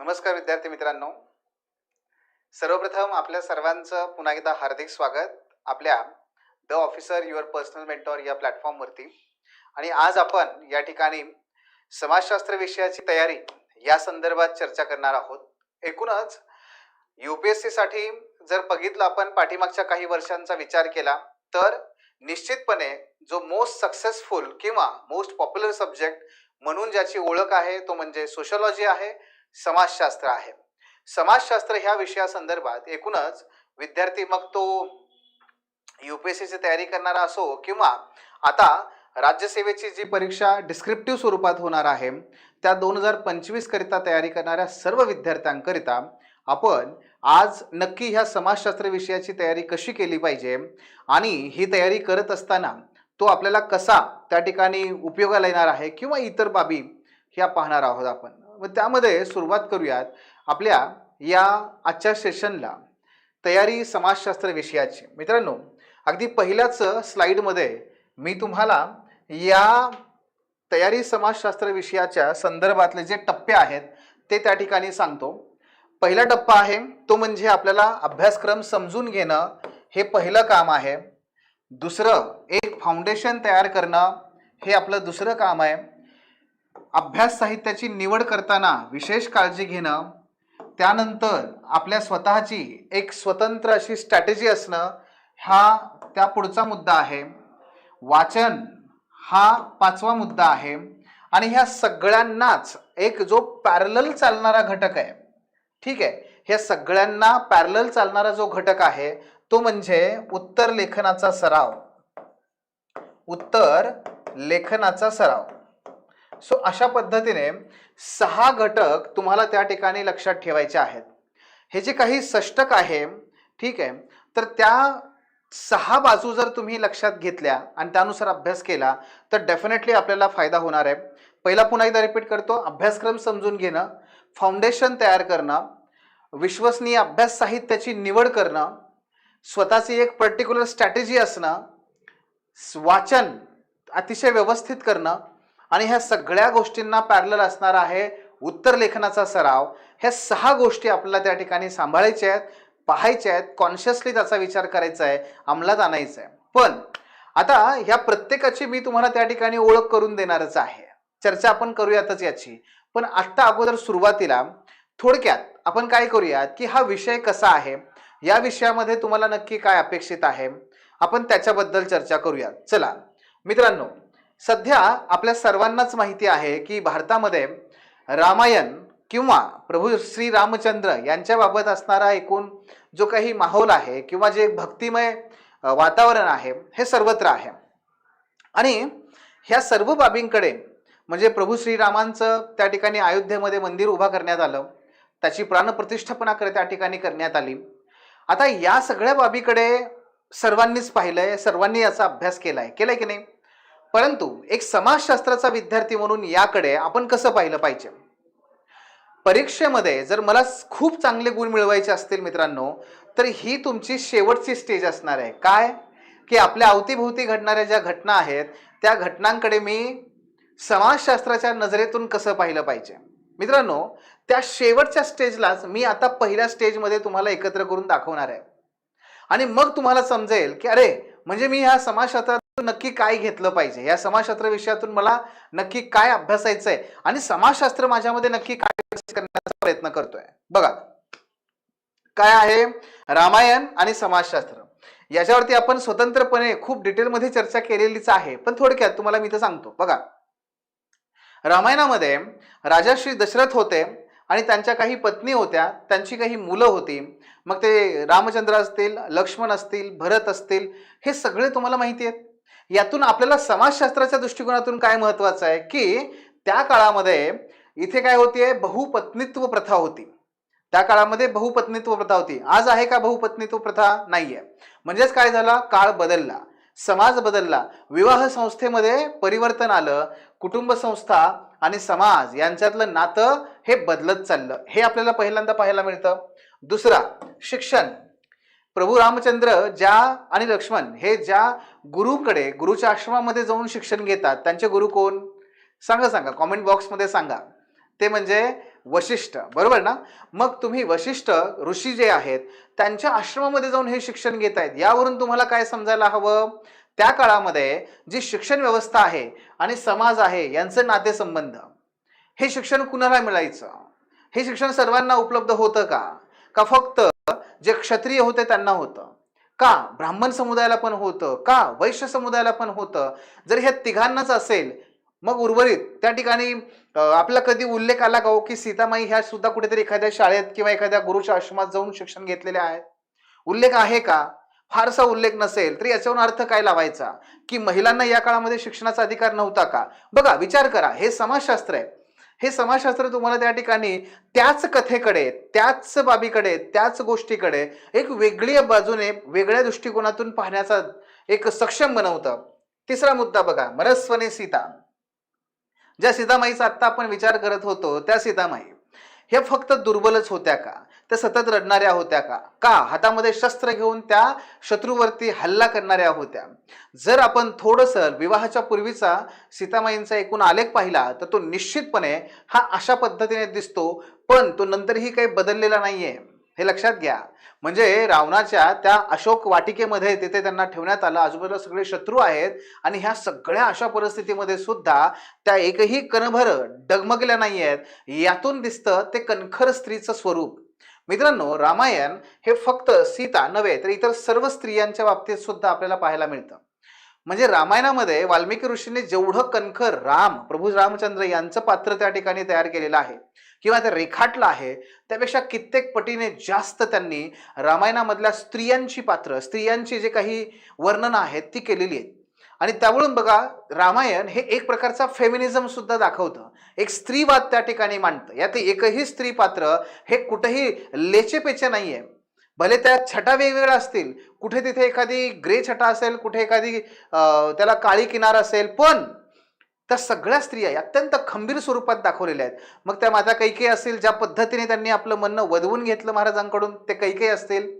नमस्कार विद्यार्थी मित्रांनो. सर्वप्रथम आपल्या सर्वांचं पुन्हा एकदा हार्दिक स्वागत. आपल्या the officer your personal mentor या प्लॅटफॉर्मवरती. आणि आज आपण या ठिकाणी समाजशास्त्र विषयाची तयारी या संदर्भात चर्चा करणार आहोत. एकूणच यू पी एस सीसाठी जर बघितलं आपण पाठीमागच्या काही वर्षांचा विचार केला तर निश्चितपणे जो मोस्ट सक्सेसफुल किंवा मोस्ट पॉप्युलर सब्जेक्ट म्हणून ज्याची ओळख आहे तो म्हणजे सोशॉलॉजी आहे. समाजशास्त्र आहे. समाजशास्त्र ह्या विषयासंदर्भात एकूणच विद्यार्थी मग तो यू पी एस सीची तयारी करणारा असो किंवा आता राज्यसेवेची जी परीक्षा डिस्क्रिप्टिव्ह स्वरूपात होणार आहे त्या दोन हजार पंचवीसकरिता तयारी करणाऱ्या सर्व विद्यार्थ्यांकरिता आपण आज नक्की ह्या समाजशास्त्र विषयाची तयारी कशी केली पाहिजे आणि ही तयारी करत असताना तो आपल्याला कसा त्या ठिकाणी उपयोगाला येणार आहे किंवा इतर बाबी ह्या पाहणार आहोत आपण. मग त्यामध्ये सुरुवात करूयात आपल्या या आजच्या सेशनला तयारी समाजशास्त्र विषयाची. मित्रांनो अगदी पहिल्याच स्लाईडमध्ये मी तुम्हाला या तयारी समाजशास्त्र विषयाच्या संदर्भातले जे टप्पे आहेत ते त्या ठिकाणी सांगतो. पहिला टप्पा आहे तो म्हणजे आपल्याला अभ्यासक्रम समजून घेणं हे पहिलं काम आहे. दुसरं एक फाउंडेशन तयार करणं हे आपलं दुसरं काम आहे. अभ्यास साहित्याची निवड करताना विशेष काळजी घेणं त्यानंतर आपल्या स्वतःची एक स्वतंत्र अशी स्ट्रॅटेजी असणं हा त्या पुढचा मुद्दा आहे. वाचन हा पाचवा मुद्दा आहे. आणि ह्या सगळ्यांनाच एक जो पॅरलल चालणारा घटक आहे. ठीक आहे? ह्या सगळ्यांना पॅरलल चालणारा जो घटक आहे तो म्हणजे उत्तर लेखनाचा सराव. उत्तर लेखनाचा सराव. सो अशा पद्धतीने सहा घटक तुम्हाला त्या ठिकाणी लक्षात ठेवायचे आहेत. हे जे काही षष्टक आहे ठीक आहे तर त्या सहा बाजू जर तुम्ही लक्षात घेतल्या आणि त्यानुसार अभ्यास केला तर डेफिनेटली आपल्याला फायदा होणार आहे. पहिला पुन्हा एकदा रिपीट करतो अभ्यासक्रम समजून घेणं फाउंडेशन तयार करणं विश्वसनीय अभ्यास साहित्याची निवड करणं स्वतःची एक पर्टिक्युलर स्ट्रॅटेजी असणं वाचन अतिशय व्यवस्थित करणं आणि ह्या सगळ्या गोष्टींना पॅरलल असणार आहे उत्तर लेखनाचा सराव. ह्या सहा गोष्टी आपल्याला त्या ठिकाणी सांभाळायच्या आहेत पाहायच्या आहेत कॉन्शियसली त्याचा विचार करायचा आहे अंमलात आणायचा आहे. पण आता ह्या प्रत्येकाची मी तुम्हाला त्या ठिकाणी ओळख करून देणारच आहे. चर्चा आपण करूयातच याची. पण आत्ता अगोदर सुरुवातीला थोडक्यात आपण काय करूयात की हा विषय कसा आहे? या विषयामध्ये तुम्हाला नक्की काय अपेक्षित आहे? आपण त्याच्याबद्दल चर्चा करूयात. चला मित्रांनो सध्या आपल्या सर्वांनाच माहिती आहे की भारतामध्ये रामायण किंवा प्रभू श्री रामचंद्र यांच्याबाबत असणारा एकूण जो काही माहोल आहे किंवा जे भक्तिमय वातावरण आहे हे सर्वत्र आहे. आणि ह्या सर्व बाबींकडे म्हणजे प्रभू श्रीरामांचं त्या ठिकाणी अयोध्येमध्ये मंदिर उभा करण्यात आलं त्याची प्राणप्रतिष्ठापना कर त्या ठिकाणी करण्यात आली. आता या सगळ्या बाबीकडे सर्वांनीच पाहिलं आहे सर्वांनी याचा अभ्यास केला आहे केला आहे की नाही? परंतु एक समाजशास्त्राचा विद्यार्थी म्हणून याकडे आपण कसं पाहिलं पाहिजे? परीक्षेमध्ये जर मला खूप चांगले गुण मिळवायचे असतील मित्रांनो तर ही तुमची शेवटची स्टेज असणार आहे. काय? की आपल्या अवतीभोवती घडणाऱ्या ज्या घटना आहेत त्या घटनांकडे मी समाजशास्त्राच्या नजरेतून कसं पाहिलं पाहिजे? मित्रांनो त्या शेवटच्या स्टेजलाच मी आता पहिल्या स्टेजमध्ये तुम्हाला एकत्र करून दाखवणार आहे. आणि मग तुम्हाला समजेल की अरे म्हणजे मी ह्या समाजशास्त्रात नक्की काय घेतलं पाहिजे? या समाजशास्त्र विषयातून मला नक्की काय अभ्यासायचं आहे आणि समाजशास्त्र माझ्यामध्ये नक्की काय करण्याचा प्रयत्न करतोय? बघा. काय आहे? रामायण आणि समाजशास्त्र. याच्यावरती आपण स्वतंत्रपणे खूप डिटेलमध्ये चर्चा केलेलीच आहे पण थोडक्यात तुम्हाला मी तर सांगतो. बघा. रामायणामध्ये राजा श्री दशरथ होते आणि त्यांच्या काही पत्नी होत्या त्यांची काही मुलं होती. मग ते रामचंद्र असतील लक्ष्मण असतील भरत असतील हे सगळे तुम्हाला माहिती आहेत? यातून आपल्याला समाजशास्त्राच्या दृष्टिकोनातून काय महत्वाचं आहे की त्या काळामध्ये इथे काय होतीये बहुपत्नीत्व प्रथा होती. त्या काळामध्ये बहुपत्नीत्व प्रथा होती. आज आहे का बहुपत्नीत्व प्रथा? नाहीये. म्हणजेच काय झाला? काळ बदलला. समाज बदलला. विवाह संस्थेमध्ये परिवर्तन आलं. कुटुंब संस्था आणि समाज यांच्यातलं नातं हे बदलत चाललं. हे आपल्याला पहिल्यांदा पाहायला मिळतं. दुसरा शिक्षण. प्रभू रामचंद्र ज्या आणि लक्ष्मण हे ज्या गुरुकडे गुरुच्या आश्रमामध्ये जाऊन शिक्षण घेतात. त्यांचे गुरु कोण? सांगा सांगा. कॉमेंट बॉक्समध्ये सांगा. ते म्हणजे वशिष्ठ. बरोबर ना? मग तुम्ही वशिष्ठ ऋषी जे आहेत त्यांच्या आश्रमामध्ये जाऊन हे शिक्षण घेत आहेत यावरून तुम्हाला काय समजायला हवं? त्या काळामध्ये जी शिक्षण व्यवस्था आहे आणि समाज आहे यांचं नातेसंबंध हे शिक्षण कुणाला मिळायचं? हे शिक्षण सर्वांना उपलब्ध होतं का? का फक्त जे क्षत्रिय होते त्यांना होतं? का? ब्राह्मण समुदायाला पण होतं. का? वैश्य समुदायाला पण होतं. जर ह्या तिघांनाच असेल मग उर्वरित त्या ठिकाणी आपला कधी उल्लेख आला का हो की सीतामाई ह्या सुद्धा कुठेतरी एखाद्या शाळेत किंवा एखाद्या गुरुच्या आश्रमात जाऊन शिक्षण घेतलेले आहेत? उल्लेख आहे का? फारसा उल्लेख नसेल तर याच्यावर अर्थ काय लावायचा? की महिलांना या काळामध्ये शिक्षणाचा अधिकार नव्हता का? बघा विचार करा. हे समाजशास्त्र आहे. हे समाजशास्त्र तुम्हाला त्या ठिकाणी त्याच कथेकडे त्याच बाबीकडे त्याच गोष्टीकडे एक वेगळी बाजूने वेगळ्या दृष्टिकोनातून पाहण्याचा एक सक्षम बनवतं. तिसरा मुद्दा बघा मरस्वने सीता. ज्या सीतामाईचा आत्ता आपण विचार करत होतो त्या सीतामाई. हे फक्त दुर्बलच होत्या का? त्या सतत रडणाऱ्या होत्या का? का हातामध्ये शस्त्र घेऊन त्या शत्रूवरती हल्ला करणाऱ्या होत्या? जर आपण थोडंसं विवाहाच्या पूर्वीचा सीतामाईंचा एकूण आलेख पाहिला तर तो निश्चितपणे हा अशा पद्धतीने दिसतो पण तो नंतरही काही बदललेला नाहीये. हे लक्षात घ्या. म्हणजे रावणाच्या त्या अशोक वाटिकेमध्ये तिथे त्यांना ठेवण्यात आलं. आजूबाजूला सगळे शत्रू आहेत आणि ह्या सगळ्या अशा परिस्थितीमध्ये सुद्धा त्या एकही कणभर डगमगल्या नाही आहेत यातून दिसतं ते कणखर स्त्रीचं स्वरूप. मित्रांनो रामायण हे फक्त सीता नव्हे तर इतर सर्व स्त्रियांच्या बाबतीत सुद्धा आपल्याला पाहायला मिळतं. म्हणजे रामायणामध्ये वाल्मिकी ऋषींनी जेवढं कणखर राम प्रभू रामचंद्र यांचं पात्र त्या ठिकाणी तयार केलेलं आहे किंवा ते रेखाटलं आहे त्यापेक्षा कित्येक पटीने जास्त त्यांनी रामायणामधल्या स्त्रियांची पात्र स्त्रियांची जे काही वर्णनं आहेत ती केलेली आहेत. आणि त्यावरून बघा रामायण हे एक प्रकारचा फेमिनिझम सुद्धा दाखवतं. एक स्त्रीवाद त्या ठिकाणी मांडतं. यात एकही स्त्री पात्र हे कुठेही लेचेपेचे नाही आहे भले त्या छटा वेगवेगळ्या असतील कुठे तिथे एखादी ग्रे छटा असेल कुठे एखादी त्याला काळी किनार असेल पण त्या सगळ्या स्त्रिया अत्यंत खंबीर स्वरूपात दाखवलेल्या आहेत. मग त्या माता कैकेयी असतील ज्या पद्धतीने त्यांनी आपलं म्हणणं वधवून घेतलं महाराजांकडून ते कैकेयी असतील.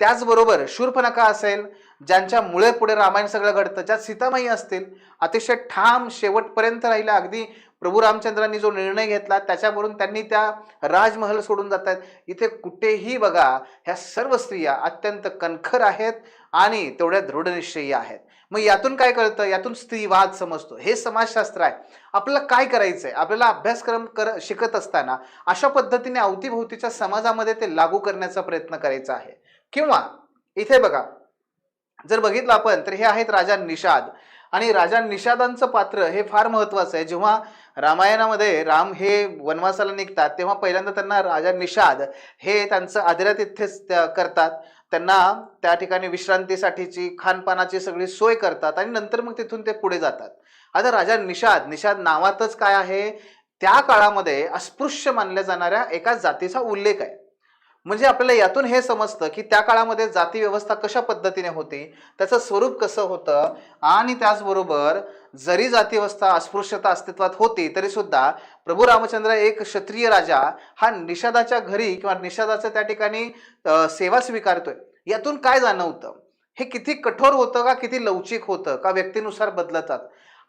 त्याचबरोबर शूर्पणखा असेल ज्यांच्यामुळे पुढे रामायण सगळं घडतं ज्यात सीतामाई असतील अतिशय ठाम शेवटपर्यंत राहिल्या अगदी प्रभू रामचंद्रांनी जो निर्णय घेतला त्याच्यावरून त्यांनी त्या राजमहल सोडून जात आहेत. इथे कुठेही बघा ह्या सर्व स्त्रिया अत्यंत कणखर आहेत आणि तेवढ्या दृढनिश्चयी आहेत. मग यातून काय कळतं? यातून स्त्रीवाद समजतो. हे समाजशास्त्र आहे. आपल्याला काय करायचंय? आपल्याला अभ्यासक्रम कर शिकत असताना अशा पद्धतीने अवतीभोवतीच्या समाजामध्ये ते लागू करण्याचा प्रयत्न करायचा आहे. किंवा इथे बघा जर बघितलं आपण तर हे आहेत राजा निषाद. आणि राजा निषादांचं पात्र हे फार महत्वाचं आहे. जेव्हा रामायणामध्ये राम हे वनवासाला निघतात तेव्हा पहिल्यांदा त्यांना राजा निषाद हे त्यांचं आदरातिथ्यच करतात. त्यांना त्या ठिकाणी विश्रांतीसाठीची खानपानाची सगळी सोय करतात आणि नंतर मग तिथून ते पुढे जातात. आता राजा निषाद निषाद नावातच काय आहे? त्या काळामध्ये अस्पृश्य मानल्या जाणाऱ्या एका जातीचा उल्लेख आहे. म्हणजे आपल्याला यातून हे समजतं की त्या काळामध्ये जाती व्यवस्था कशा पद्धतीने होती? त्याचं स्वरूप कसं होतं? आणि त्याचबरोबर जरी जाती व्यवस्था अस्पृश्यता अस्तित्वात होती तरी सुद्धा प्रभू रामचंद्र एक क्षत्रिय राजा हा निषादाच्या घरी किंवा निषादाच्या त्या ठिकाणी सेवा स्वीकारतोय. यातून काय जाणवतं हे किती कठोर होतं का किती लवचिक होतं का व्यक्तीनुसार बदलतात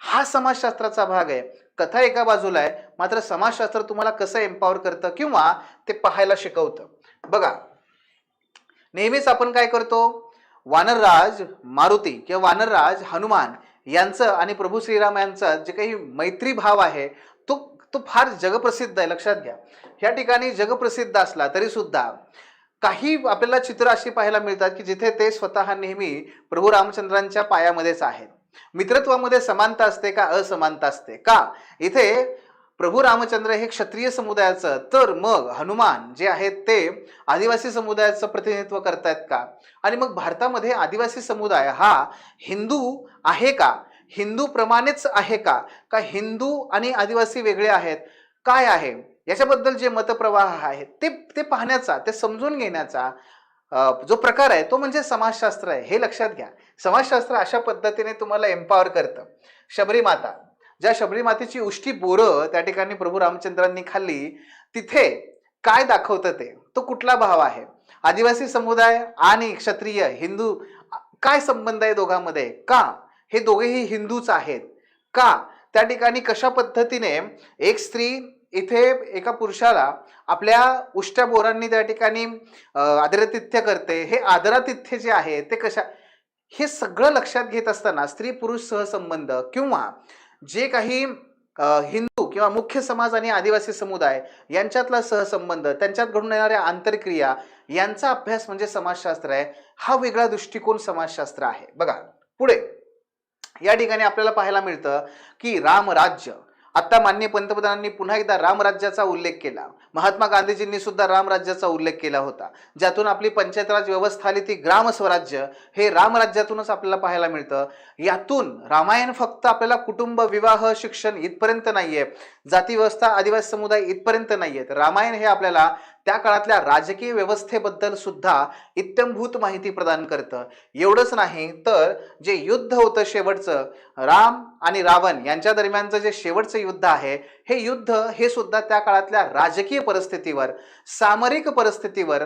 हा समाजशास्त्राचा भाग आहे. कथा एका बाजूला आहे. मात्र समाजशास्त्र तुम्हाला कसं एम्पॉवर करतं किंवा ते पाहायला शिकवतं? बघा. नेहमीच आपण काय करतो? वानरराज मारुती किंवा वानरराज हनुमान यांचं आणि प्रभू श्रीराम यांचा जे काही मैत्री भाव आहे तो तो फार जगप्रसिद्ध आहे. लक्षात घ्या. ह्या ठिकाणी जगप्रसिद्ध असला तरी सुद्धा काही आपल्याला चित्र अशी पाहायला मिळतात की जिथे ते स्वतः नेहमी प्रभू रामचंद्रांच्या पायामध्येच आहेत. मित्रत्वामध्ये समानता असते का? असमानता असते. का? इथे प्रभू रामचंद्र हे क्षत्रिय समुदायाचं तर मग हनुमान जे आहेत ते आदिवासी समुदायाचं प्रतिनिधित्व करतायत का? आणि मग भारतामध्ये आदिवासी समुदाय हा हिंदू आहे का? हिंदूप्रमाणेच आहे का? का हिंदू आणि आदिवासी वेगळे आहेत? काय आहे? याच्याबद्दल जे मतप्रवाह आहेत ते ते पाहण्याचा ते समजून घेण्याचा जो प्रकार आहे तो म्हणजे समाजशास्त्र आहे. हे लक्षात घ्या. समाजशास्त्र अशा पद्धतीने तुम्हाला एम्पॉवर करतं. शबरीमाता ज्या शबरीमातेची उष्टी बोरं त्या ठिकाणी प्रभू रामचंद्रांनी खाल्ली तिथे काय दाखवतं ते? तो कुठला भाव आहे? आदिवासी समुदाय आणि क्षत्रिय हिंदू काय संबंध आहे दोघांमध्ये? का? हे दोघेही हिंदूच आहेत. का? त्या ठिकाणी कशा पद्धतीने एक स्त्री इथे एका पुरुषाला आपल्या उष्ट्या बोरांनी त्या ठिकाणी आदरातिथ्य करते. हे आदरातिथ्य जे आहे ते कशा हे सगळं लक्षात घेत असताना स्त्री पुरुष सहसंबंध किंवा जे काही हिंदू किंवा मुख्य समाज आणि आदिवासी समुदाय यांच्यातला सहसंबंध त्यांच्यात घडून येणाऱ्या आंतरक्रिया यांचा अभ्यास म्हणजे समाजशास्त्र आहे. हा वेगळा दृष्टिकोन समाजशास्त्र आहे. बघा पुढे. या ठिकाणी आपल्याला पाहायला मिळतं की रामराज्य आता माननीय पंतप्रधानांनी पुन्हा एकदा रामराज्याचा उल्लेख केला. महात्मा गांधीजींनी सुद्धा रामराज्याचा उल्लेख केला होता. ज्यातून आपली पंचायत राज व्यवस्था आली ती ग्राम स्वराज्य हे रामराज्यातूनच आपल्याला पाहायला मिळतं. यातून रामायण फक्त आपल्याला कुटुंब विवाह शिक्षण इथपर्यंत नाहीये. जाती व्यवस्था आदिवासी समुदाय इथपर्यंत नाहीये तर रामायण हे आपल्याला त्या काळातल्या राजकीय व्यवस्थेबद्दल सुद्धा इत्यंभूत माहिती प्रदान करतं. एवढंच नाही तर जे युद्ध होतं शेवटचं राम आणि रावण यांच्या दरम्यानचं जे शेवटचं युद्ध आहे हे युद्ध हे सुद्धा त्या काळातल्या राजकीय परिस्थितीवर सामरिक परिस्थितीवर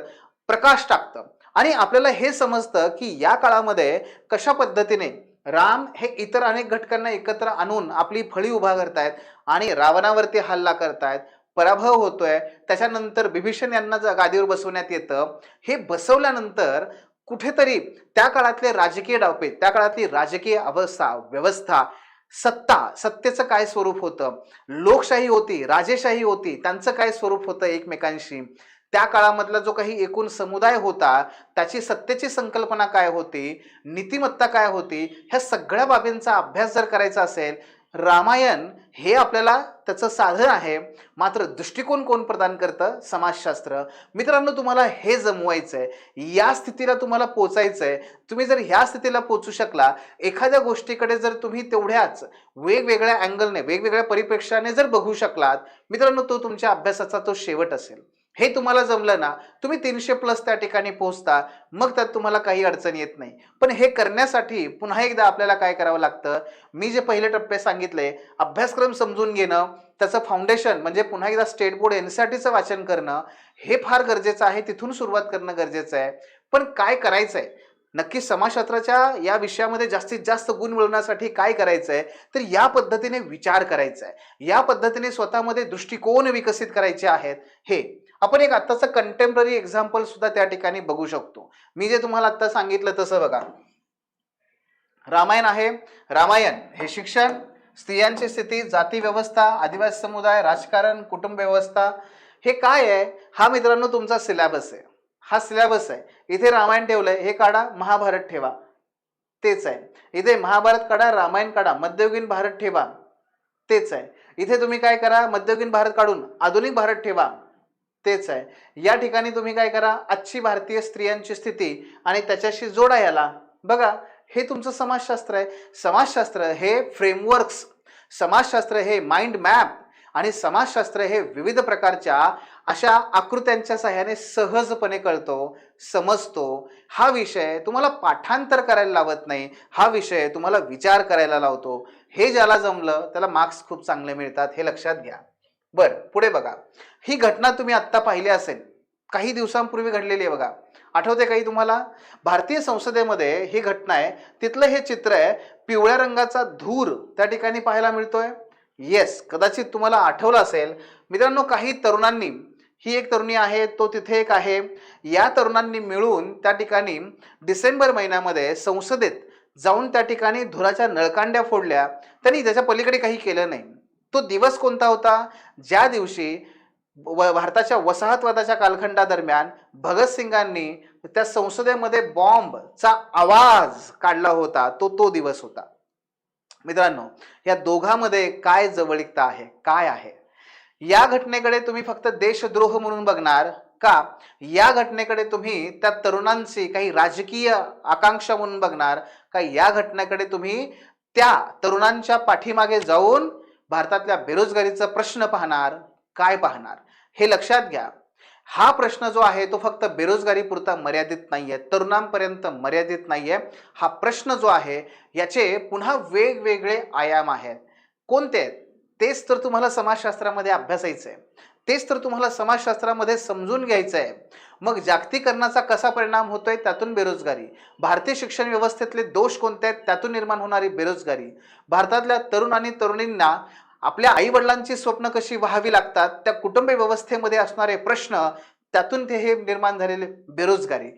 प्रकाश टाकतं. आणि आपल्याला हे समजतं की या काळामध्ये कशा पद्धतीने राम हे इतर अनेक घटकांना एकत्र आणून आपली फळी उभा करतायत आणि रावणावरती हल्ला करतायत पराभव होतोय. त्याच्यानंतर बिभीषण यांना ज- गादीवर बसवण्यात येतं हे बसवल्यानंतर कुठेतरी त्या काळातले राजकीय डावपे त्या काळातली राजकीय अवस्था व्यवस्था सत्ता सत्तेचं काय स्वरूप होतं? लोकशाही होती राजेशाही होती त्यांचं काय स्वरूप होतं एकमेकांशी? त्या काळामधला जो काही एकूण समुदाय होता त्याची सत्तेची संकल्पना काय होती? नीतिमत्ता काय होती? ह्या सगळ्या बाबींचा अभ्यास जर करायचा असेल रामायण हे आपल्याला त्याचं साधन आहे. मात्र दृष्टिकोन कोण प्रदान करतं? समाजशास्त्र. मित्रांनो तुम्हाला हे जमवायचं आहे या स्थितीला तुम्हाला पोचायचं आहे तुम्ही जर ह्या स्थितीला पोचू शकला एखाद्या गोष्टीकडे जर तुम्ही तेवढ्याच वेगवेगळ्या अँगलने वेगवेगळ्या परिप्रेक्ष्याने जर बघू शकलात मित्रांनो तो तुमच्या अभ्यासाचा तो शेवट असेल. हे तुम्हाला जमलं ना तुम्ही तीनशे प्लस त्या ठिकाणी पोहोचता मग त्यात तुम्हाला काही अडचण येत नाही. पण हे करण्यासाठी पुन्हा एकदा आपल्याला काय करावं लागतं? मी जे पहिले टप्पे सांगितले अभ्यासक्रम समजून घेणं त्याचं फाउंडेशन म्हणजे पुन्हा एकदा state board N C R टीचं वाचन करणं हे फार गरजेचं आहे तिथून सुरुवात करणं गरजेचं आहे. पण काय करायचं आहे नक्की समाजशास्त्राच्या या विषयामध्ये जास्तीत जास्त गुण मिळवण्यासाठी काय करायचं आहे तर या पद्धतीने विचार करायचा आहे या पद्धतीने स्वतःमध्ये दृष्टिकोन विकसित करायचे आहेत. हे आपण एक आत्ताचं कंटेम्पररी एक्झाम्पल सुद्धा त्या ठिकाणी बघू शकतो. मी जे तुम्हाला आत्ता सांगितलं तसं बघा. रामायण आहे. रामायण हे शिक्षण स्त्रियांची स्थिती जाती व्यवस्था आदिवासी समुदाय राजकारण कुटुंब व्यवस्था हे काय आहे? हा मित्रांनो तुमचा सिलेबस आहे. हा सिलेबस आहे. इथे रामायण ठेवलंय. हे काढा महाभारत ठेवा. तेच आहे. इथे महाभारत काढा रामायण काढा मध्ययुगीन भारत ठेवा. तेच आहे. इथे तुम्ही काय करा? मध्ययुगीन भारत काढून आधुनिक भारत ठेवा. तेच आहे. या ठिकाणी तुम्ही काय करा आजची भारतीय स्त्रियांची स्थिती आणि त्याच्याशी जोडा याला. बघा हे तुमचं समाजशास्त्र आहे. समाजशास्त्र हे फ्रेमवर्क्स समाजशास्त्र हे माइंड मॅप आणि समाजशास्त्र हे विविध प्रकारच्या अशा आकृत्यांच्या सहाय्याने सहजपणे कळतो समजतो. हा विषय तुम्हाला पाठांतर करायला लावत नाही. हा विषय तुम्हाला विचार करायला लावतो. हे ज्याला जमलं त्याला मार्क्स खूप चांगले मिळतात हे लक्षात घ्या. बरं पुढे बघा. ही घटना तुम्ही आत्ता पाहिली असेल. काही दिवसांपूर्वी घडलेली आहे बघा. आठवते काही तुम्हाला? भारतीय संसदेमध्ये ही घटना आहे. तिथलं हे चित्र आहे पिवळ्या रंगाचा धूर त्या ठिकाणी पाहायला मिळतोय. येस कदाचित तुम्हाला आठवलं असेल. मित्रांनो काही तरुणांनी ही एक तरुणी आहे तो तिथे एक आहे. या तरुणांनी मिळून त्या ठिकाणी डिसेंबर महिन्यामध्ये संसदेत जाऊन त्या ठिकाणी धुराच्या नळकांड्या फोडल्या. त्यांनी त्याच्या पलीकडे काही केलं नाही. तो दिवस कोणता होता? ज्या दिवशी व भारताच्या वसाहतवादाच्या कालखंडादरम्यान भगतसिंगांनी त्या संसदेमध्ये बॉम्बचा आवाज काढला होता तो तो दिवस होता. मित्रांनो या दोघांमध्ये काय जवळिकता आहे? काय आहे? या घटनेकडे तुम्ही फक्त देशद्रोह म्हणून बघणार का? या घटनेकडे तुम्ही त्या तरुणांची काही राजकीय आकांक्षा म्हणून बघणार का? या घटनेकडे तुम्ही त्या तरुणांच्या पाठीमागे जाऊन भारतातल्या बेरोजगारीचा प्रश्न पाहणार काय पाहणार? हे लक्षात घ्या. हा प्रश्न जो आहे तो फक्त बेरोजगारीपुरता मर्यादित नाहीये. तरुणांपर्यंत मर्यादित नाहीये. हा प्रश्न जो आहे याचे पुन्हा वेगवेगळे आयाम आहेत. कोणते आहेत? तेच तर तुम्हाला समाजशास्त्रामध्ये अभ्यासायचं आहे तेच तर तुम्हाला समाजशास्त्रामध्ये समजून घ्यायचं आहे मग जागतिकरणाचा कसा परिणाम होतोय? त्यातून बेरोजगारी. भारतीय शिक्षण व्यवस्थेतले दोष कोणते आहेत? त्यातून निर्माण होणारी बेरोजगारी. भारतातल्या तरुण आणि तरुणींना आपल्या आई वडिलांची स्वप्न कशी व्हावी लागतात त्या कुटुंब व्यवस्थेमध्ये असणारे प्रश्न त्यातून ते हे निर्माण झालेले बेरोजगारी.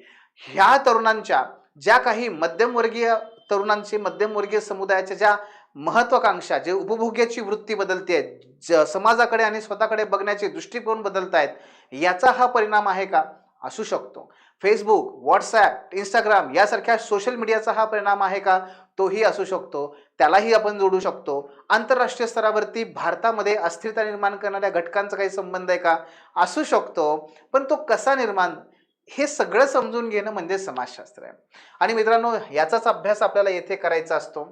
ह्या तरुणांच्या ज्या काही मध्यमवर्गीय तरुणांची मध्यमवर्गीय समुदायाच्या ज्या महत्वाकांक्षा जे उपभोग्याची वृत्ती बदलते ज समाजाकडे आणि स्वतःकडे बघण्याचे दृष्टिकोन बदलत आहेत याचा हा परिणाम आहे का? असू शकतो. फेसबुक व्हॉट्सॲप इंस्टाग्राम यासारख्या सोशल मीडियाचा हा परिणाम आहे का? तोही असू शकतो. त्यालाही आपण जोडू शकतो. आंतरराष्ट्रीय स्तरावरती भारतामध्ये अस्थिरता निर्माण करणाऱ्या घटकांचा काही संबंध आहे का? असू शकतो पण तो कसा निर्माण? हे सगळं समजून घेणं म्हणजे समाजशास्त्र आहे. आणि मित्रांनो याचाच अभ्यास आपल्याला येथे करायचा असतो.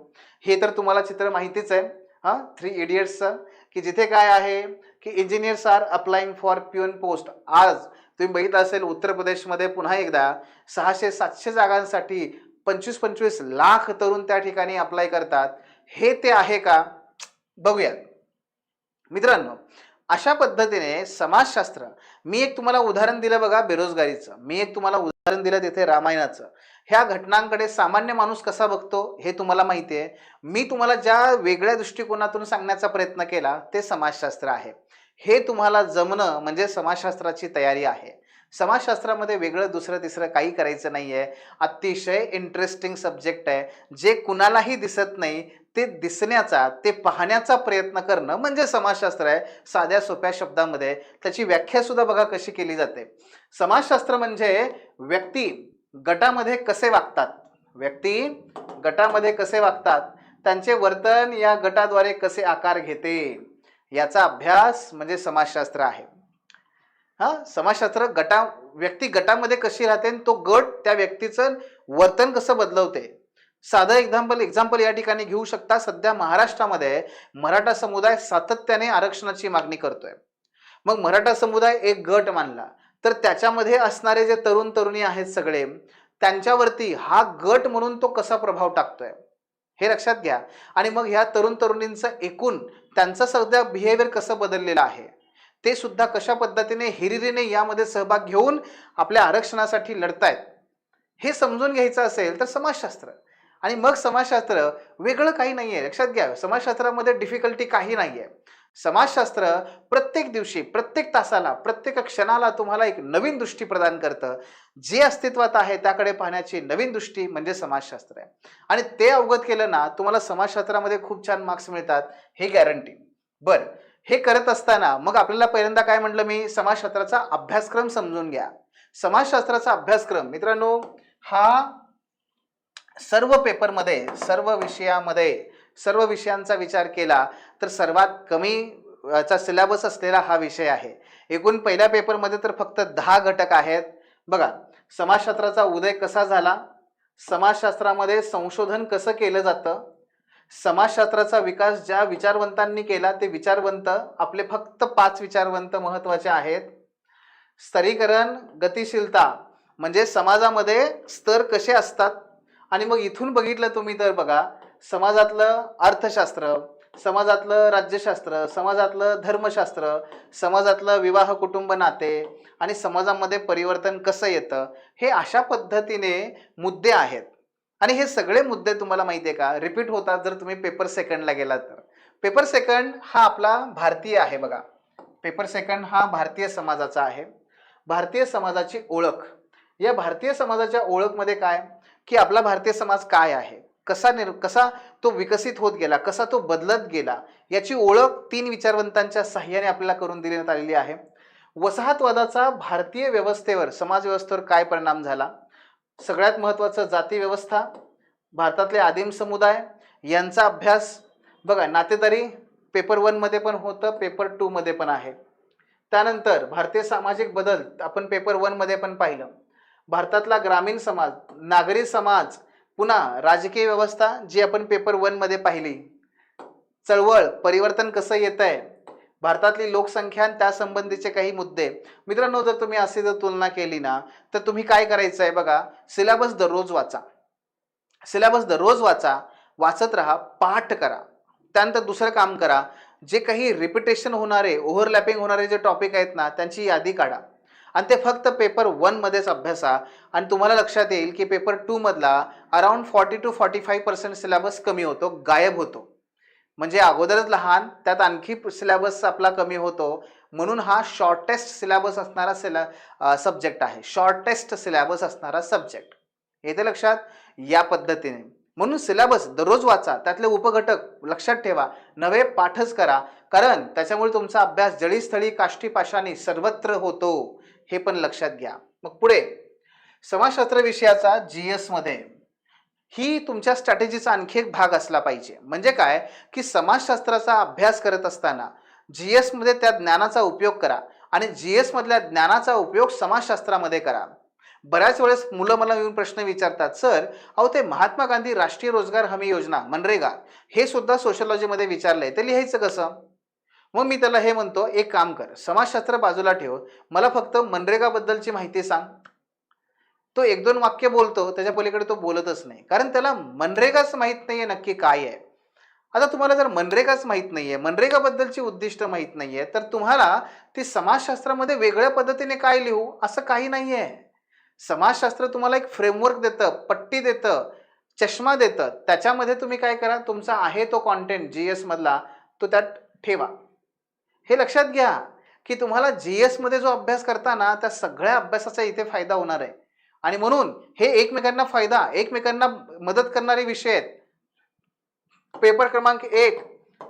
हे तर तुम्हाला चित्र माहितीच आहे. हां थ्री इडियट्सचं की जिथे काय आहे? की engineers are applying for peon post आज तुम्ही बघितलं असेल उत्तर प्रदेशमध्ये पुन्हा एकदा सहाशे सातशे जागांसाठी पंचवीस पंचवीस लाख तरुण त्या ठिकाणी अप्लाय करतात. हे ते आहे का? बघूयात. मित्रांनो अशा पद्धतीने समाजशास्त्र मी एक तुम्हाला उदाहरण दिलं बघा बेरोजगारीचं. मी एक तुम्हाला उदाहरण दिलं तिथे रामायणाचं. ह्या घटनांकडे सामान्य माणूस कसा बघतो हे तुम्हाला माहिती आहे. मी तुम्हाला ज्या वेगळ्या दृष्टिकोनातून सांगण्याचा प्रयत्न केला ते समाजशास्त्र आहे. हे तुम्हाला जमणं म्हणजे समाजशास्त्राची तयारी आहे. समाजशास्त्रामध्ये वेगळं दुसरं तिसरं काही करायचं नाही आहे अतिशय इंटरेस्टिंग सब्जेक्ट आहे. जे कुणालाही दिसत नाही ते दिसण्याचा ते पाहण्याचा प्रयत्न करणं म्हणजे समाजशास्त्र आहे. साध्या सोप्या शब्दामध्ये. त्याची व्याख्यासुद्धा बघा कशी केली जाते. समाजशास्त्र म्हणजे व्यक्ती गटामध्ये कसे वागतात? व्यक्ती गटामध्ये कसे वागतात? त्यांचे वर्तन या गटाद्वारे कसे आकार घेते? याचा अभ्यास म्हणजे समाजशास्त्र आहे. हा समाजशास्त्र गटा व्यक्ती गटामध्ये कशी राहते आणि तो गट त्या व्यक्तीचं वर्तन कसं बदलवते? साधं एक्झाम्पल एक्झाम्पल या ठिकाणी घेऊ शकता. सध्या महाराष्ट्रामध्ये मराठा समुदाय सातत्याने आरक्षणाची मागणी करतोय. मग मराठा समुदाय एक गट मानला तर त्याच्यामध्ये असणारे जे तरुण तरुणी आहेत सगळे त्यांच्यावरती हा गट म्हणून तो कसा प्रभाव टाकतोय? हे लक्षात घ्या. आणि मग ह्या तरुण तरुणींचं एकूण त्यांचं सध्या बिहेवियर कसं बदललेलं आहे? ते सुद्धा कशा पद्धतीने हिरिरीने यामध्ये सहभाग घेऊन आपल्या आरक्षणासाठी लढतायत हे समजून घ्यायचं असेल तर समाजशास्त्र. आणि मग समाजशास्त्र वेगळं काही नाही आहे लक्षात घ्या समाजशास्त्रामध्ये डिफिकल्टी काही नाही आहे समाजशास्त्र प्रत्येक दिवशी प्रत्येक तासाला प्रत्येक क्षणाला तुम्हाला एक नवीन दृष्टी प्रदान करतं. जे अस्तित्वात आहे त्याकडे पाहण्याची नवीन दृष्टी म्हणजे समाजशास्त्र आहे. आणि ते अवगत केलं ना तुम्हाला समाजशास्त्रामध्ये खूप छान मार्क्स मिळतात हे गॅरंटी बरं हे करत असताना मग आपल्याला पहिल्यांदा काय म्हटलं मी? समाजशास्त्राचा अभ्यासक्रम समजून घ्या. समाजशास्त्राचा अभ्यासक्रम मित्रांनो हा सर्व पेपरमध्ये सर्व विषयामध्ये सर्व विषयांचा विचार केला तर सर्वात कमी चा सिलेबस असलेला हा विषय आहे. एकूण पहिल्या पेपरमध्ये तर फक्त दहा घटक आहेत. बघा समाजशास्त्राचा उदय कसा झाला? समाजशास्त्रामध्ये संशोधन कसं केलं जातं? समाजशास्त्राचा विकास ज्या विचारवंतांनी केला ते विचारवंत आपले फक्त पाच विचारवंत महत्त्वाचे आहेत. स्तरीकरण गतिशीलता म्हणजे समाजामध्ये स्तर कसे असतात? आणि मग इथून बघितलं तुम्ही तर बघा समाजातलं अर्थशास्त्र समाजातलं राज्यशास्त्र समाजातलं धर्मशास्त्र समाजातलं विवाह कुटुंब नाते आणि समाजामध्ये परिवर्तन कसं येतं हे अशा पद्धतीने मुद्दे आहेत. आणि हे सगळे मुद्दे तुम्हाला माहिती आहे का? रिपीट होतात जर तुम्ही पेपर सेकंडला गेलात तर. पेपर सेकंड हा आपला भारतीय आहे बघा. पेपर सेकंड हा भारतीय समाजाचा आहे. भारतीय समाजाची ओळख. या भारतीय समाजाच्या ओळखमध्ये काय? की आपला भारतीय समाज काय आहे? कसा निर कसा तो विकसित होत गेला? कसा तो बदलत गेला? याची ओळख तीन विचारवंतांच्या सहाय्याने आपल्याला करून देण्यात आलेली आहे. वसाहतवादाचा भारतीय व्यवस्थेवर समाजव्यवस्थेवर काय परिणाम झाला? सगळ्यात महत्त्वाचं जाती व्यवस्था भारतातले आदिम समुदाय यांचा अभ्यास. बघा नातेदारी पेपर वनमध्ये पण होतं पेपर टूमध्ये पण आहे. त्यानंतर भारतीय सामाजिक बदल आपण पेपर वनमध्ये पण पाहिलं. भारतातला ग्रामीण समाज नागरी समाज पुन्हा राजकीय व्यवस्था जी आपण पेपर वनमध्ये पाहिली. चळवळ परिवर्तन कसं येत आहे भारतातली लोकसंख्या आणि त्यासंबंधीचे काही मुद्दे. मित्रांनो जर तुम्ही असे जर तुलना केली ना तर तुम्ही काय करायचं आहे बघा? सिलेबस दररोज वाचा. सिलेबस दररोज वाचा. वाचत राहा पाठ करा. त्यानंतर दुसरं काम करा. जे काही रिपिटेशन होणारे ओव्हरलॅपिंग होणारे जे टॉपिक आहेत ना त्यांची यादी काढा. आणि ते फक्त पेपर वनमध्येच अभ्यासा. आणि तुम्हाला लक्षात येईल की paper टूमधला around forty two forty five percent syllabus कमी होतो गायब होतो. म्हणजे अगोदरच लहान त्यात आणखी सिलेबस आपला कमी होतो. म्हणून हा शॉर्टेस्ट सिलेबस असणारा सिला सब्जेक्ट आहे. शॉर्टेस्ट सिलेबस असणारा सब्जेक्ट येते लक्षात या पद्धतीने. म्हणून सिलेबस दररोज वाचा त्यातले उपघटक लक्षात ठेवा नवे पाठच करा. कारण त्याच्यामुळे तुमचा अभ्यास जळीस्थळी काष्टीपाशाने सर्वत्र होतो. हे पण लक्षात घ्या. मग पुढे समाजशास्त्र विषयाचा जी एसमध्ये ही तुमच्या स्ट्रॅटेजीचा आणखी एक भाग असला पाहिजे. म्हणजे काय? की समाजशास्त्राचा अभ्यास करत असताना जी एसमध्ये त्या ज्ञानाचा उपयोग करा आणि जी एसमधल्या ज्ञानाचा उपयोग समाजशास्त्रामध्ये करा. बऱ्याच वेळेस मुलं मला येऊन प्रश्न विचारतात सर अहो ते महात्मा गांधी राष्ट्रीय रोजगार हमी योजना मनरेगा हे सुद्धा सोशलॉजीमध्ये विचारलंय ते लिहायचं कसं? मग मी त्याला हे म्हणतो एक काम कर समाजशास्त्र बाजूला ठेव. मला फक्त मनरेगाबद्दलची माहिती सांग. तो एक दोन वाक्य बोलतो त्याच्या पलीकडे तो बोलतच नाही. कारण त्याला मनरेगाच माहीत नाहीये नक्की काय आहे. आता तुम्हाला जर मनरेगाच माहीत नाहीये मनरेगाबद्दलची उद्दिष्ट माहीत नाहीये तर तुम्हाला ती समाजशास्त्रामध्ये वेगळ्या पद्धतीने काय लिहू असं काही नाहीये. समाजशास्त्र तुम्हाला एक फ्रेमवर्क देतं पट्टी देतं चष्मा देतं. त्याच्यामध्ये तुम्ही काय करा तुमचा आहे तो कॉन्टेंट जी एसमधला तो त्यात ठेवा. हे लक्षात घ्या की तुम्हाला जी एसमध्ये जो अभ्यास करताना त्या सगळ्या अभ्यासाचा इथे फायदा होणार आहे. आणि म्हणून हे एकमेकांना फायदा एकमेकांना मदत करणारे विषय आहेत. पेपर क्रमांक एक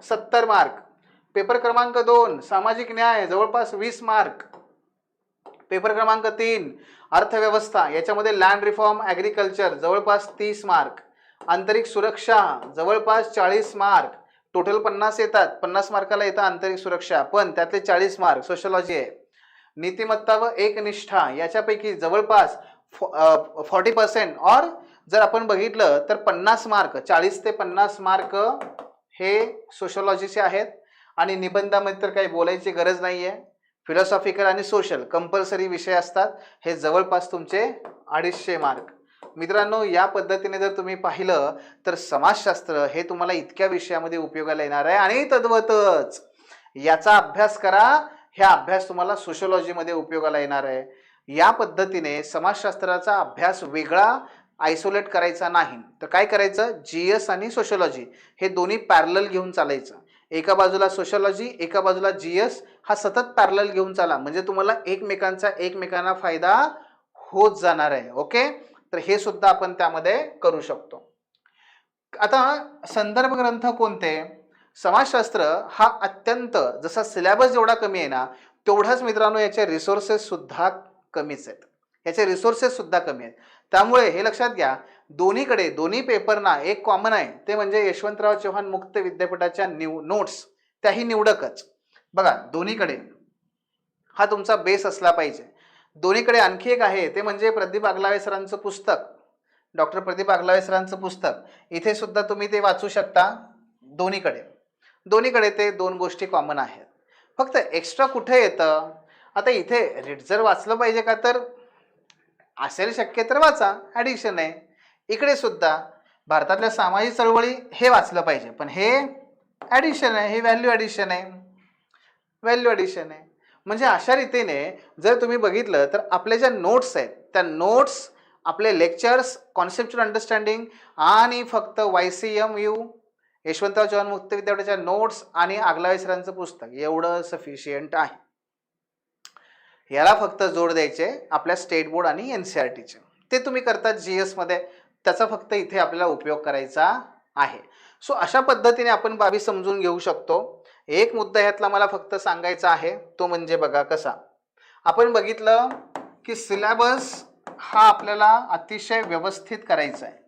सत्तर मार्क. पेपर क्रमांक दोन सामाजिक न्याय जवळपास वीस मार्क. पेपर क्रमांक तीन अर्थव्यवस्था याच्यामध्ये लँड रिफॉर्म ॲग्रिकल्चर जवळपास तीस मार्क. आंतरिक सुरक्षा जवळपास चाळीस मार्क. टोटल पन्नास येतात पन्नास मार्काला येतात आंतरिक सुरक्षा पण त्यातले चाळीस मार्क सोशलॉजी आहे. नीतिमत्ता व एकनिष्ठा याच्यापैकी जवळपास फॉर्टी पर्सेंट और जर आपण बघितलं तर पन्नास मार्क चाळीस ते पन्नास मार्क हे सोशलॉजीचे आहेत. आणि निबंधामध्ये तर काही बोलायची गरज नाही आहे फिलॉसॉफिकल आणि सोशल कंपल्सरी विषय असतात. हे जवळपास तुमचे अडीचशे मार्क मित्रांनो या पद्धतीने जर तुम्ही पाहिलं तर समाजशास्त्र हे तुम्हाला इतक्या विषयामध्ये उपयोगाला येणार आहे. आणि तद्वतच याचा अभ्यास करा. ह्या अभ्यास तुम्हाला सोशलॉजीमध्ये उपयोगाला येणार आहे. या पद्धतीने समाजशास्त्राचा अभ्यास वेगळा आयसोलेट करायचा नाही. तर काय करायचं? जी एस आणि सोशोलॉजी हे दोन्ही पॅरल घेऊन चालायचं. एका बाजूला सोशोलॉजी एका बाजूला जी एस हा सतत पॅरल घेऊन चाला. म्हणजे तुम्हाला एकमेकांचा एकमेकांना फायदा होत जाणार आहे. ओके? तर हे सुद्धा आपण त्यामध्ये करू शकतो. आता संदर्भ ग्रंथ कोणते? समाजशास्त्र हा अत्यंत जसा सिलेबस जेवढा कमी आहे ना तेवढाच मित्रांनो याचे रिसोर्सेस सुद्धा कमीच आहेत. याचे रिसोर्सेस सुद्धा कमी आहेत. त्यामुळे हे लक्षात घ्या दोन्हीकडे दोन्ही पेपरना एक कॉमन आहे. ते म्हणजे यशवंतराव चव्हाण मुक्त विद्यापीठाच्या निव नोट्स त्याही निवडकच. बघा दोन्हीकडे हा तुमचा बेस असला पाहिजे. दोन्हीकडे आणखी एक आहे ते म्हणजे प्रदीप आगलावे सरांचं पुस्तक. डॉक्टर प्रदीप आगलावे सरांचं पुस्तक. इथे सुद्धा तुम्ही ते वाचू शकता दोन्हीकडे. दोन्हीकडे ते दोन गोष्टी कॉमन आहेत. फक्त एक्स्ट्रा कुठे येतं? आता इथे रीड जर वाचलं पाहिजे का तर असेल शक्य तर वाचा. ॲडिशन आहे. इकडे सुद्धा भारतातल्या सामाजिक चळवळी हे वाचलं पाहिजे. पण हे ॲडिशन आहे. हे व्हॅल्यू ॲडिशन आहे. व्हॅल्यू ॲडिशन आहे. म्हणजे अशा रीतीने जर तुम्ही बघितलं तर आपल्या ज्या नोट्स आहेत त्या नोट्स आपले लेक्चर्स कॉन्सेप्च्युअल अंडरस्टँडिंग आणि फक्त Y C M U Yashwantrao Chavan मुक्त विद्यापीठाच्या नोट्स आणि आगलावे सरांचं पुस्तक एवढं सफिशियंट आहे. याला फक्त जोड द्यायचे आपल्या स्टेट बोर्ड आणि एन सी आर टीचे. ते तुम्ही करतात जी एसमध्ये त्याचा फक्त इथे आपल्याला उपयोग करायचा आहे. सो अशा पद्धतीने आपण बाबी समजून घेऊ शकतो. एक मुद्दा ह्यातला मला फक्त सांगायचा आहे तो म्हणजे बघा कसा. आपण बघितलं की सिलेबस हा आपल्याला अतिशय व्यवस्थित करायचा आहे.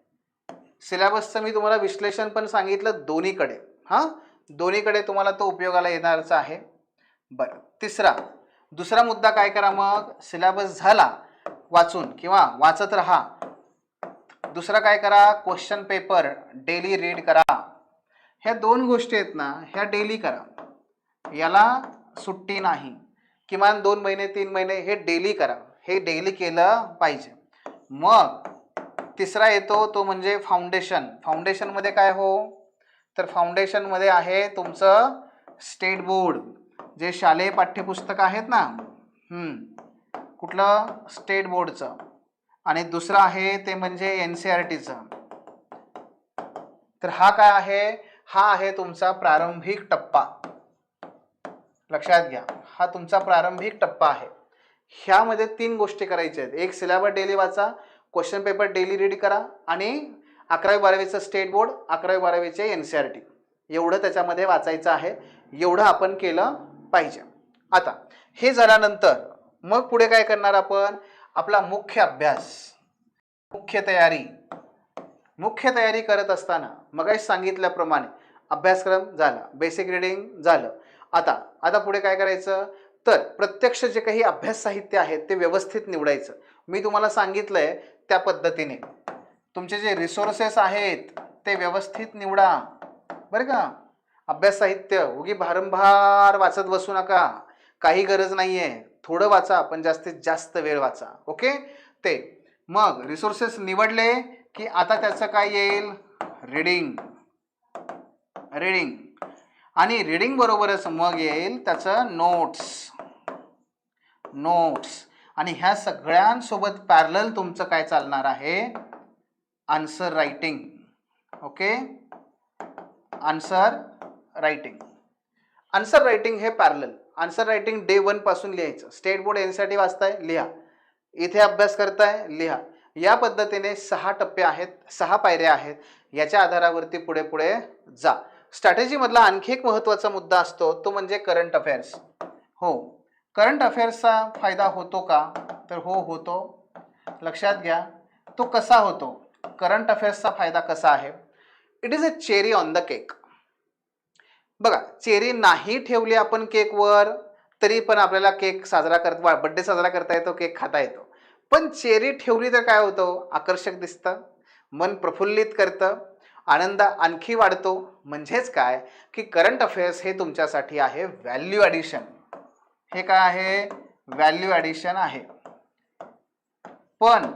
सिलेबसचं मी तुम्हाला विश्लेषण पण सांगितलं दोन्हीकडे. हां? दोन्हीकडे तुम्हाला तो उपयोगाला येणारचा आहे. बरं. तिसरा दुसरा मुद्दा काय करा मग? सिलेबस झाला वाचून किंवा वाचत राहा. दुसरा काय करा? क्वेश्चन पेपर डेली रीड करा. ह्या दोन गोष्टी आहेत ना ह्या डेली करा. याला सुट्टी नाही. किमान दोन महिने तीन महिने हे डेली करा. हे डेली केलं पाहिजे. मग तिसरा येतो तो म्हणजे फाउंडेशन फाउंडेशनमध्ये काय हो? तर फाउंडेशनमध्ये आहे तुमचं स्टेट बोर्ड जे शालेय पाठ्यपुस्तक आहेत ना कुठलं स्टेट बोर्डचं. आणि दुसरं आहे ते म्हणजे एन सी आर टीचं. तर हा काय आहे? हा आहे तुमचा प्रारंभिक टप्पा. लक्षात घ्या हा तुमचा प्रारंभिक टप्पा आहे. ह्यामध्ये तीन गोष्टी करायच्या आहेत. एक सिलेबस डेली वाचा क्वेश्चन पेपर डेली रीड करा आणि अकरावी बारावीचं स्टेट बोर्ड अकरावी बारावीचे एन सी आर टी. एवढं त्याच्यामध्ये वाचायचं आहे. एवढं आपण केलं पाहिजे. आता हे झाल्यानंतर मग पुढे काय करणार आपण? आपला मुख्य अभ्यास मुख्य तयारी मुख्य तयारी करत असताना मगाशी सांगितल्याप्रमाणे अभ्यासक्रम झाला बेसिक रिडिंग झालं. आता आता पुढे काय करायचं? तर प्रत्यक्ष जे काही अभ्यास साहित्य आहे ते व्यवस्थित निवडायचं. मी तुम्हाला सांगितलं आहे त्या पद्धतीने. तुमचे जे रिसोर्सेस आहेत ते व्यवस्थित निवडा. बरं का? अभ्यास साहित्य उगी भारंभार वाचत बसू नका. काही गरज नाही आहे थोडं वाचा पण जास्तीत जास्त वेळ वाचा. ओके? ते. मग रिसोर्सेस निवडले की आता त्याचं काय येईल? रीडिंग रीडिंग आणि रीडिंग बरोबरच मग येईल त्याचं नोट्स नोट्स आणि ह्या सगळ्यांसोबत पॅरल तुमचं काय चालणार आहे? Answer writing okay? Answer writing answer writing हे पॅरल आन्सर रायटिंग डे वनपासून लिहायचं. स्टेट बोर्ड एनसाठी वाचताय लिहा. इथे अभ्यास करताय लिहा. या पद्धतीने सहा टप्पे आहेत सहा पायऱ्या आहेत. याच्या आधारावरती पुढे पुढे जा. स्ट्रॅटेजीमधला आणखी एक महत्त्वाचा मुद्दा असतो तो म्हणजे करंट अफेअर्स हो. करंट अफेअर्सचा फायदा होतो का? तर हो होतो. लक्षात घ्या. तो कसा होतो? करंट अफेअर्सचा फायदा कसा आहे? It is a cherry on the cake बघा चेरी नाही ठेवली आपण केकवर तरी पण आपल्याला केक साजरा करत बड्डे साजरा करता येतो केक खाता येतो. पण चेरी ठेवली तर काय होतं? आकर्षक दिसतं मन प्रफुल्लित करतं आनंद आणखी वाढतो. म्हणजेच काय? की करंट अफेअर्स हे तुमच्यासाठी आहे व्हॅल्यू ॲडिशन हे काय आहे? व्हॅल्यू ॲडिशन आहे. पण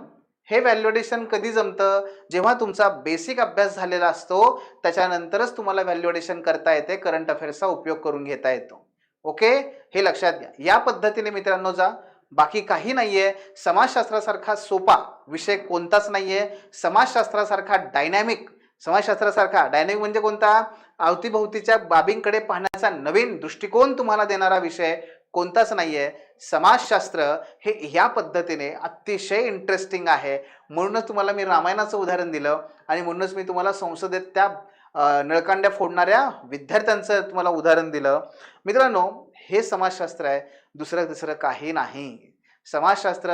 हे व्हॅल्युएडेशन कधी जमतं? जेव्हा तुमचा बेसिक अभ्यास झालेला असतो त्याच्यानंतरच तुम्हाला व्हॅल्युएडेशन करता येते करंट अफेअर्सचा उपयोग करून घेता येतो. ओके हे लक्षात घ्या. या पद्धतीने मित्रांनो जा. बाकी काही नाहीये. समाजशास्त्रासारखा सोपा विषय कोणताच नाहीये. समाजशास्त्रासारखा डायनॅमिक समाजशास्त्रासारखा डायनॅमिक म्हणजे कोणता? अवतीभोवतीच्या बाबींकडे पाहण्याचा नवीन दृष्टिकोन तुम्हाला देणारा विषय. कोणताच नाही आहे समाजशास्त्र हे ह्या पद्धतीने अतिशय इंटरेस्टिंग आहे. म्हणूनच तुम्हाला मी रामायणाचं उदाहरण दिलं आणि म्हणूनच मी तुम्हाला संसदेत त्या नळकांड्या फोडणाऱ्या विद्यार्थ्यांचं तुम्हाला उदाहरण दिलं. मित्रांनो हे समाजशास्त्र आहे. दुसरं दुसरं काही नाही. समाजशास्त्र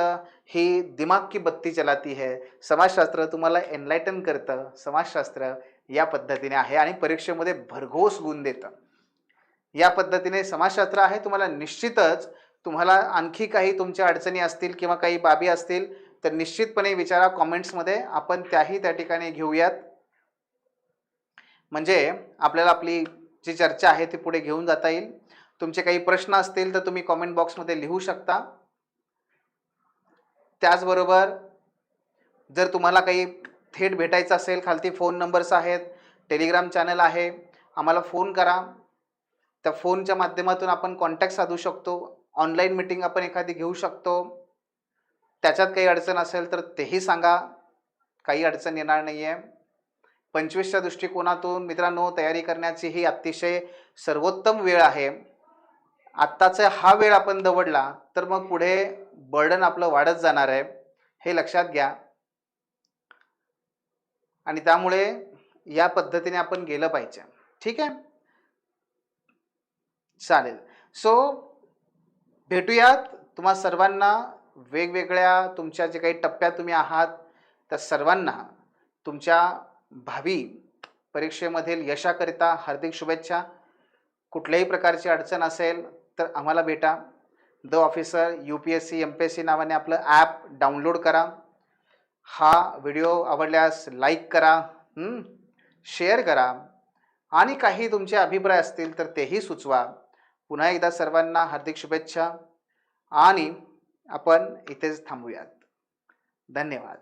ही दिमाग की बत्ती चलाती है. समाजशास्त्र तुम्हाला एनलायटन करतं. समाजशास्त्र या पद्धतीने आहे आणि परीक्षेमध्ये भरघोस गुण देतं. या पद्धतीने समाजशास्त्र आहे. तुम्हाला निश्चितच तुम्हाला आणखी काही तुमच्या अडचणी असतील किंवा काही बाबी असतील तर निश्चितपणे विचारा. कॉमेंट्समध्ये आपण त्याही त्या ठिकाणी घेऊयात. म्हणजे आपल्याला आपली जी चर्चा आहे ती पुढे घेऊन जाता येईल. तुमचे काही प्रश्न असतील तर तुम्ही कॉमेंट बॉक्समध्ये लिहू शकता. त्याचबरोबर जर तुम्हाला काही थेट भेटायचं असेल खालती फोन नंबर्स आहेत टेलिग्राम चॅनल आहे आम्हाला फोन करा. त्या फोनच्या माध्यमातून आपण कॉन्टॅक्ट साधू शकतो. ऑनलाईन मिटिंग आपण एखादी घेऊ शकतो. त्याच्यात काही अडचण असेल तर तेही सांगा. काही अडचण येणार नाही आहे पंचवीसच्या दृष्टिकोनातून मित्रांनो तयारी करण्याची ही अतिशय सर्वोत्तम वेळ आहे. आत्ताचा हा वेळ आपण दवडला तर मग पुढे बर्डन आपलं वाढत जाणार आहे. हे लक्षात घ्या. आणि त्यामुळे या पद्धतीने आपण गेलं पाहिजे. ठीक आहे? चालेल. सो भेटूयात. तुम्हा सर्वांना वेगवेगळ्या तुमच्या जे काही टप्प्यात तुम्ही आहात त्या सर्वांना तुमच्या भावी परीक्षेमधील यशाकरिता हार्दिक शुभेच्छा. कुठल्याही प्रकारची अडचण असेल तर आम्हाला भेटा. The officer U P S C M P S C नावाने आपलं ॲप डाउनलोड करा. हा व्हिडिओ आवडल्यास लाईक करा शेअर करा. आणि काही तुमचे अभिप्राय असतील तर तेही सुचवा. पुन्हा एकदा सर्वांना हार्दिक शुभेच्छा आणि आपण इथेच थांबूयात. धन्यवाद.